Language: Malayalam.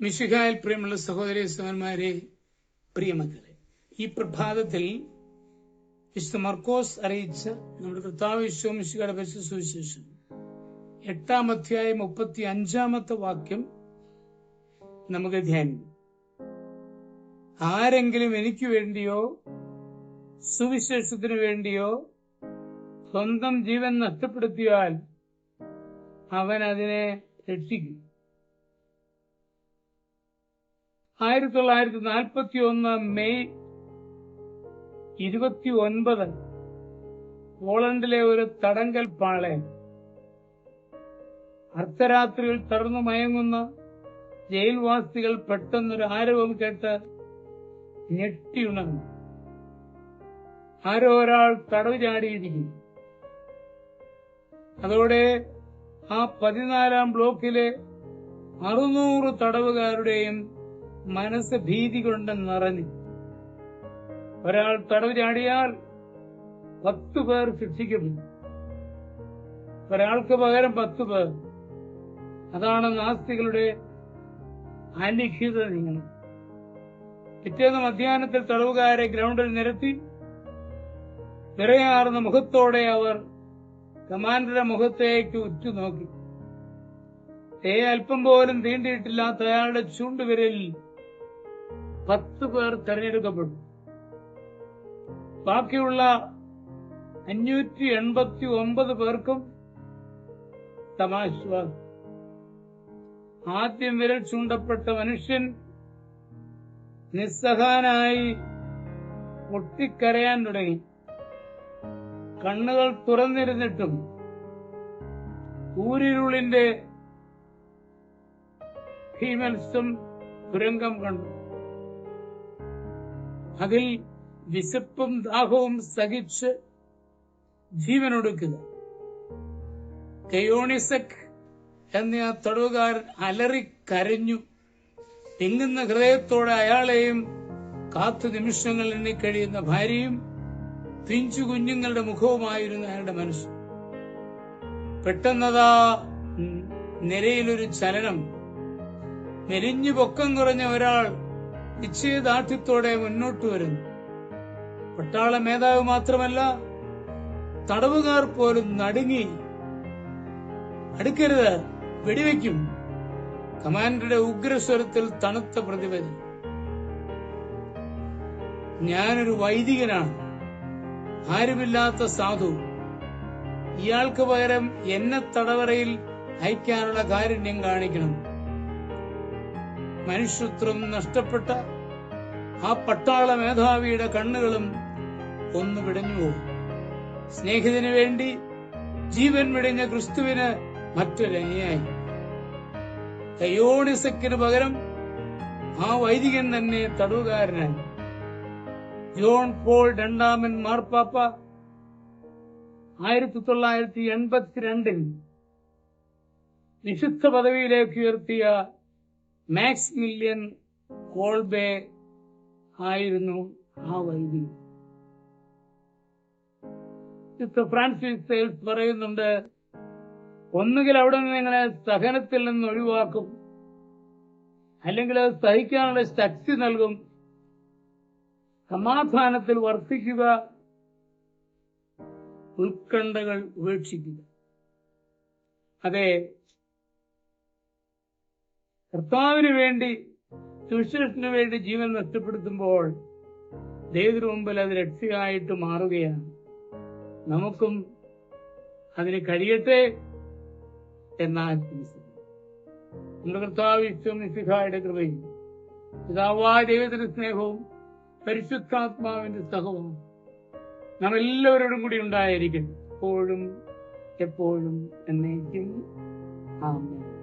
മിശിഹായിൽ പ്രിയമുള്ള സഹോദരി സഹോദരന്മാരെ പ്രിയമക്കളെ ഈ പ്രഭാതത്തിൽ വിശുദ്ധ മർക്കോസ് അറിയിച്ച നമ്മുടെ കർത്താവ് വിശ്വ മിശിഹയുടെ പരിശുദ്ധ സുവിശേഷം എട്ടാം അധ്യായം മുപ്പത്തി അഞ്ചാമത്തെ വാക്യം നമുക്ക് ധ്യാനിക്കും. ആരെങ്കിലും എനിക്ക് വേണ്ടിയോ സുവിശേഷത്തിനു വേണ്ടിയോ സ്വന്തം ജീവൻ നഷ്ടപ്പെടുത്തിയാൽ അവൻ അതിനെ രക്ഷിക്കും. ആയിരത്തി തൊള്ളായിരത്തി നാൽപ്പത്തി ഒന്ന് മെയ് ഇരുപത്തി ഒൻപത് പോളണ്ടിലെ ഒരു തടങ്കൽ പാളയം. അർദ്ധരാത്രിയിൽ തടർന്നു മയങ്ങുന്ന ജയിൽവാസികൾ പെട്ടെന്നൊരു ആരവം കേട്ട് ഞെട്ടിയുണർന്നു. ആരോ ഒരാൾ തടവ് ചാടിയിരിക്കുന്നു. അതോടെ ആ പതിനാലാം ബ്ലോക്കിലെ അറുന്നൂറ് തടവുകാരുടെയും മനസ്സ് ഭീതി കൊണ്ട് നിറഞ്ഞു. ഒരാൾ തടവ് ചാടിയാൽ പത്തു പേർ ശിക്ഷിക്കപ്പെടും ഒരാൾക്ക് പകരം പത്തു പേർ. അതാണ് നാസ്തികളുടെ അലിഖിത നിയമം. പിറ്റേന്ന് മധ്യാനത്തിൽ തടവുകാരെ ഗ്രൗണ്ടിൽ നിരത്തി വിറയാർന്ന മുഖത്തോടെ അവർ കമാൻഡറുടെ മുഖത്തേക്ക് ഉറ്റുനോക്കി. തേ അല്പം പോലും തീണ്ടിയിട്ടില്ലാത്ത അയാളുടെ ചൂണ്ടുവിരലിൽ പത്ത് പേർ തെരഞ്ഞെടുക്കപ്പെട്ടു ബാക്കിയുള്ള അഞ്ഞൂറ്റി എൺപത്തി ഒമ്പത് പേർക്കും തമാശ്വാസം ആദ്യം വിരൽ ചൂണ്ടപ്പെട്ട മനുഷ്യൻ നിസ്സഹാനായി പൊട്ടിക്കരയാൻ തുടങ്ങി. കണ്ണുകൾ തുറന്നിരുന്നിട്ടും ഊരിരുളിന്റെ ഭീമത്സം തുരങ്കം കണ്ടു. അതിൽ വിശപ്പും ദാഹവും സഹിച്ച് ജീവനൊടുക്കുക. കയോണിസക് എന്ന ആ തടവുകാരൻ അലറി കരഞ്ഞു. തിങ്ങുന്ന ഹൃദയത്തോടെ അയാളെയും കാത്തു നിമിഷങ്ങൾ എണ്ണിക്കഴിയുന്ന ഭാര്യയും പിഞ്ചു കുഞ്ഞുങ്ങളുടെ മുഖവുമായിരുന്നു അയാളുടെ മനസ്സ്. പെട്ടെന്നതാ നിരയിലൊരു ചലനം. മെലിഞ്ഞു പൊക്കം കുറഞ്ഞ ഒരാൾ നിശ്ചയദാർഢ്യത്തോടെ മുന്നോട്ട് വരുന്നു. പട്ടാള മേധാവ് മാത്രമല്ല തടവുകാർ പോലും നടുങ്ങി അടുക്കരുത് വെടിവെക്കും കമാൻഡറുടെ ഉഗ്രസ്വരത്തിൽ തണുത്ത പ്രതിപതി ഞാനൊരു വൈദികനാണ്. ആരുമില്ലാത്ത സാധു. ഇയാൾക്ക് പകരം എന്നെ തടവറയിൽ അയക്കാനുള്ള കാരുണ്യം കാണിക്കണം. മനുഷ്യത്വം നഷ്ടപ്പെട്ട ആ പട്ടാള മേധാവിയുടെ കണ്ണുകളും ഒന്ന് പിടഞ്ഞുപോകും സ്നേഹിതന് വേണ്ടി ജീവൻ വിടിഞ്ഞ ക്രിസ്തുവിന് മറ്റൊരു അനുയായി. കയോണിസക്കിന് പകരം ആ വൈദികൻ തന്നെ തടവുകാരനായി. ജോൺ പോൾ രണ്ടാമൻ മാർപ്പാപ്പ ആയിരത്തി തൊള്ളായിരത്തി എൺപത്തിരണ്ടിൽ വിശുദ്ധ പദവിയിലേക്ക് ഉയർത്തിയ മാക്സ് മില്യൻ കോൾബേ ആയിരുന്നു ആ വിശുദ്ധ ഫ്രാൻസിസ് പറയുന്നുണ്ട് ഒന്നുകിൽ അവിടെ നിന്ന് നിങ്ങളെ സഹനത്തിൽ നിന്ന് ഒഴിവാക്കും അല്ലെങ്കിൽ അത് സഹിക്കാനുള്ള ശക്തി നൽകും. സമാധാനത്തിൽ വർത്തിക്കുക ഉത്കണ്ഠകൾ ഉപേക്ഷിക്കുക. അതെ കർത്താവിന് വേണ്ടി സുവിശേഷത്തിന് വേണ്ടി ജീവൻ നഷ്ടപ്പെടുത്തുമ്പോൾ ദൈവത്തിന് മുമ്പിൽ അത് രക്ഷയായിട്ട് മാറുകയാണ്. നമുക്കും അതിന് കഴിയട്ടെ എന്നാൽ നമ്മുടെ കർത്താവ് വിശ്വമിസിഹായുടെ കൃപയും പിതാവായ ദൈവത്തിന്റെ സ്നേഹവും പരിശുദ്ധാത്മാവിന്റെ സഹവും നാം എല്ലാവരോടും കൂടി ഉണ്ടായിരിക്കും എപ്പോഴും എപ്പോഴും എന്നേക്കും. ആമേൻ.